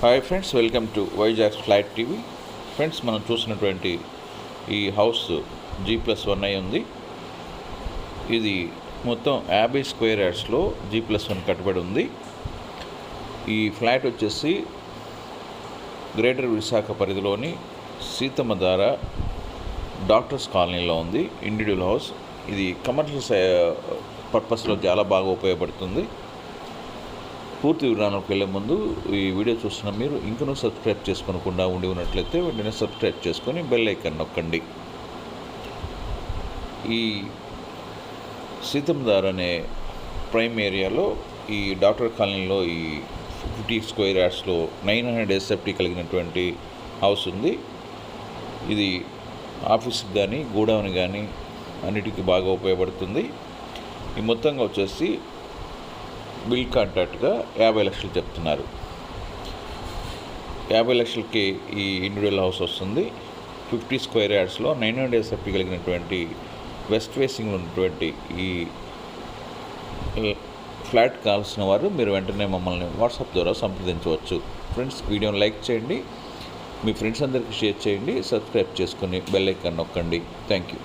Hi friends welcome to Vizag flight TV friends మనం చూసినటువంటి ఈ హౌస్ జీ ప్లస్ వన్ అయి ఉంది. ఇది మొత్తం యాభై స్క్వేర్ యార్డ్స్లో జీ ప్లస్ వన్ కట్టబడి ఉంది. ఈ ఫ్లాట్ వచ్చేసి గ్రేటర్ విశాఖ పరిధిలోని సీతమ్మధార డాక్టర్స్ కాలనీలో ఉంది. ఇండివిజువల్ హౌస్ ఇది కమర్షియల్ పర్పస్లో uh, చాలా బాగా ఉపయోగపడుతుంది. పూర్తి వివరాలకు వెళ్ళే ముందు ఈ వీడియో చూస్తున్న మీరు ఇంకనూ సబ్స్క్రైబ్ చేసుకోకుండా ఉండి ఉన్నట్లయితే వెంటనే సబ్స్క్రైబ్ చేసుకొని బెల్ ఐకాన్ నొక్కండి. ఈ సీతందార్ అనే ప్రైమ్ ఏరియాలో ఈ డాక్టర్ కాలనీలో ఈ ఫిఫ్టీ స్క్వేర్ యార్డ్స్లో నైన్ హండ్రెడ్ ఎస్ఎఫ్టీ కలిగినటువంటి హౌస్ ఉంది. ఇది ఆఫీస్కి కానీ గూడౌన్ కానీ అన్నిటికీ బాగా ఉపయోగపడుతుంది. ఈ మొత్తంగా వచ్చేసి బిల్ కాంట్రాక్ట్గా యాభై లక్షలు చెప్తున్నారు. యాభై లక్షలకి ఈ ఇండివిజువల్ హౌస్ వస్తుంది. ఫిఫ్టీ స్క్వేర్ యార్డ్స్లో నైన్ హండ్రెడ్ ఎస్ఎఫ్టీ కలిగినటువంటి వెస్ట్ ఫేసింగ్ ఉన్నటువంటి ఈ ఫ్లాట్ కావాల్సిన వారు మీరు వెంటనే మమ్మల్ని వాట్సాప్ ద్వారా సంప్రదించవచ్చు. ఫ్రెండ్స్ వీడియోని లైక్ చేయండి. మీ ఫ్రెండ్స్ అందరికీ షేర్ చేయండి. సబ్స్క్రైబ్ చేసుకొని బెల్ ఐకాన్ నొక్కండి. Thank you